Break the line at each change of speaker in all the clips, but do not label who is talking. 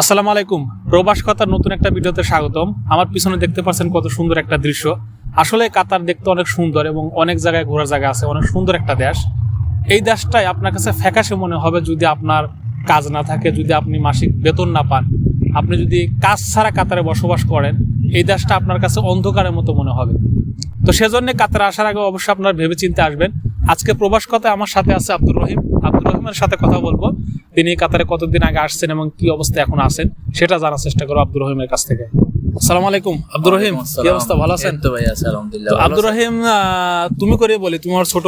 আসসালামু আলাইকুম। প্রবাস কথার নতুন একটা ভিডিওতে স্বাগতম। আমার পিছনে দেখতে পাচ্ছেন কত সুন্দর একটা দৃশ্য। আসলে কাতার দেখতে অনেক সুন্দর এবং অনেক জায়গায় ঘোরার জায়গা আছে, অনেক সুন্দর একটা দেশ। এই দেশটাই আপনার কাছে ফ্যাকাশে মনে হবে যদি আপনার কাজ না থাকে, যদি আপনি মাসিক বেতন না পান। আপনি যদি কাজ ছাড়া কাতারে বসবাস করেন, এই দেশটা আপনার কাছে অন্ধকারের মতো মনে হবে। তো সেজন্য কাতারে আসার আগে অবশ্যই আপনার ভেবে চিন্তে আসবেন। আজকে প্রবাস কথায় আমার সাথে আছে আব্দুর রহিম। আব্দুর রহিমের সাথে কথা বলব। তিনি কাতারে কতদিন আগে আসছেন এবং কি অবস্থায় এখন আছেন সেটা জানার চেষ্টা করো আব্দুর রহিমের কাছ থেকে। আসসালামু আলাইকুম আব্দুর রহিম কি অবস্থা? ভালো আছেন?
তো ভাই আলহামদুলিল্লাহ
আব্দুর রহিম তুমি করে বলি তুমি আমার ছোট।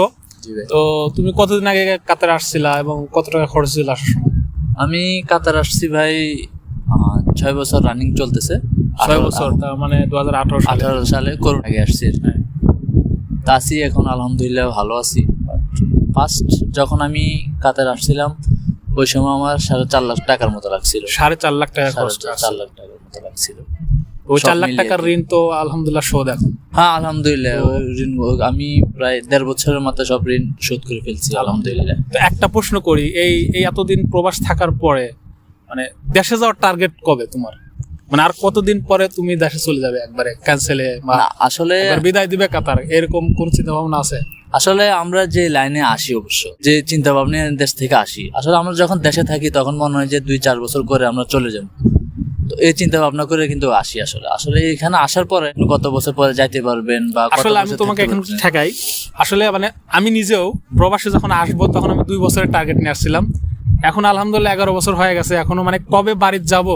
তো তুমি কতদিন আগে কাতারে আসছিলা এবং কত টাকা খরচ ছিল আসার সময়?
আমি কাতার আসছি ভাই ছয় বছর রানিং চলতেছে।
ছয় বছর মানে দু হাজার আঠারো সালে।
করোনা আগে আসছি। তা আছি এখন আলহামদুলিল্লাহ ভালো আছি। ফার্স্ট যখন আমি কাতার আসছিলাম ওই সময় আমার সাড়ে চার লাখ টাকার মতো লাগছিল।
সাড়ে চার লাখ টাকা
চার লাখ টাকার মতো লাগছিল।
ওই চার লাখ টাকার ঋণ তো আলহামদুলিল্লাহ শোধ এখন।
হ্যাঁ আলহামদুলিল্লাহ ঋণ আমি প্রায় দেড় বছরের মতো সব ঋণ শোধ করে ফেলছি আলহামদুলিল্লাহ।
তো একটা প্রশ্ন করি এই এই এতদিন প্রবাস থাকার পরে মানে দেশে যাওয়ার টার্গেট কবে তোমার? মানে আর কতদিন পরে তুমি দেশে চলে যাবে একবারে ক্যান্সেলে বা
আসলে
বিদায় দিবে কাতার? এরকম কোন চিন্তা ভাবনা আছে?
আসলে আমরা যে লাইনে আসি অবশ্য যে চিন্তা ভাবনা দেশ থেকে আসি আসলে আমরা যখন দেশে থাকি তখন মনে হয় যে দুই চার বছর করে আমরা চলে যাব। তো এই চিন্তা ভাবনা করে কিন্তু আসি আসলে। আসলে এখানে আসার পরে কত বছর পরে যাইতে পারবেন বা
আসলে আমি তোমাকে এখন ঠেকাই। আসলে মানে আমি নিজেও প্রবাসে যখন আসব তখন আমি দুই বছরের টার্গেট নিয়ে আসছিলাম। এখন আলহামদুলিল্লাহ এগারো বছর হয়ে গেছে। এখনও মানে কবে বাড়ির যাব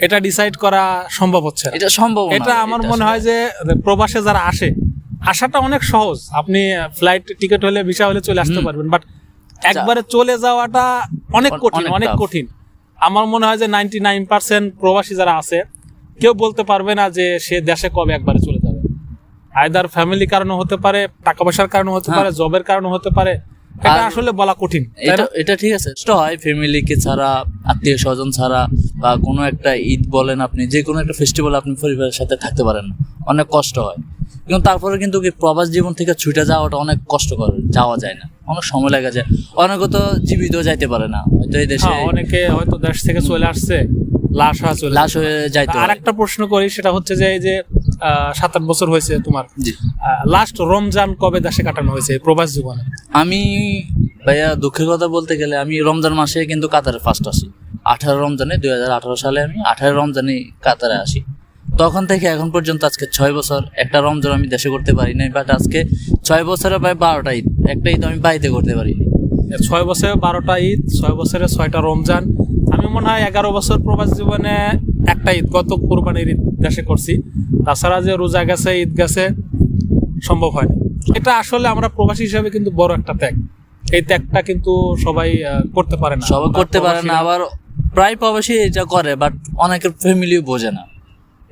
এটা ডিসাইড করা সম্ভব হচ্ছে
এটা সম্ভব
এটা আমার মনে হয় যে প্রবাসে যারা আসে আসাটা অনেক সহজ। আপনি ফ্লাইট টিকিট হলে ভিসা হলে চলে আসতে পারবেন বাট একবারে চলে যাওয়াটা অনেক
অনেক
কঠিন অনেক কঠিন। আমার মনে হয় যে নাইনটি নাইন পার্সেন্ট প্রবাসী যারা আছে কেউ বলতে পারবে না যে সে দেশে কবে একবারে চলে যাবে। আয়দার ফ্যামিলি কারণে হতে পারে টাকা পয়সার কারণে হতে
হ্যাঁ।
পারে জবের কারণে হতে পারে এটা আসলে বলা কঠিন
এটা এটা ঠিক আছে। কষ্ট হয় ফ্যামিলিকে ছাড়া আত্মীয় স্বজন ছাড়া বা কোনো একটা ঈদ বলেন আপনি যে কোনো একটা ফেস্টিভ্যাল আপনি পরিবারের সাথে থাকতে পারেন না। অনেক কষ্ট হয়। কিন্তু তারপরে কিন্তু কি প্রবাস জীবন থেকে ছুটে যাওয়াটা অনেক কষ্টকর যাওয়া যায় না। অনেক সময় লাগা যায়। অনেকে তো জীবিত যাইতে পারে না হয়তো এই দেশে
হ্যাঁ, অনেকে হয়তো দেশ থেকে চলে আসছে লাশ হয়ে চলে
লাশ হয়ে যাইতে
আর একটা প্রশ্ন করি সেটা হচ্ছে যে এই যে সাত আট বছর হয়েছে তোমার। লাস্ট রমজান কবে দেশে কাটানো হয়েছে প্রবাস জীবনে?
আমি ভাইয়া দুঃখের কথা বলতে গেলে আমি রমজান মাসে কিন্তু কাতারে ফার্স্ট আসি। আঠারো রমজানে দুই হাজার আঠারো সালে আমি আঠারো রমজানে কাতারে আসি। তখন থেকে এখন পর্যন্ত আজকে ছয় বছর একটা রমজান আমি দেশে করতে পারি নাই বাট আজকে ছয় বছরে প্রায় বারোটা ঈদ একটা ঈদ আমি বাড়িতে করতে পারি
ছয় বছরে বারোটা ঈদ ছয় বছরে ছয়টা রমজান আমি মনে হয় এগারো বছর প্রবাস জীবনে একটা ঈদ গত কোরবানির ঈদ দেশে করছি। তাছাড়া যে রোজা গেছে ঈদ গেছে সম্ভব হয়নি। এটা আসলে আমরা প্রবাসী হিসাবে কিন্তু বড় একটা ত্যাগ। এই ত্যাগটা কিন্তু সবাই করতে পারে না।
সবাই করতে পারে না আবার প্রায় প্রবাসী এটা করে বাট অনেকের ফ্যামিলিও বোঝে না।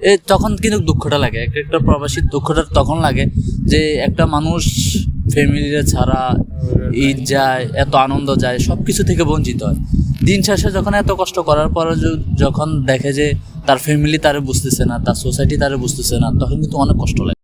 এ তখন কিন্তু দুঃখটা লাগে। এক একটা প্রবাসীর দুঃখটা তখন লাগে যে একটা মানুষ ফ্যামিলিরে ছাড়া ঈদ যায় এত আনন্দ যায় সব কিছু থেকে বঞ্চিত হয়। দিন শেষে যখন এত কষ্ট করার পর যখন দেখে যে তার ফ্যামিলি তারে বুঝতেছে না, তার সোসাইটি তারে বুঝতেছে না, তখন কিন্তু অনেক কষ্ট লাগে।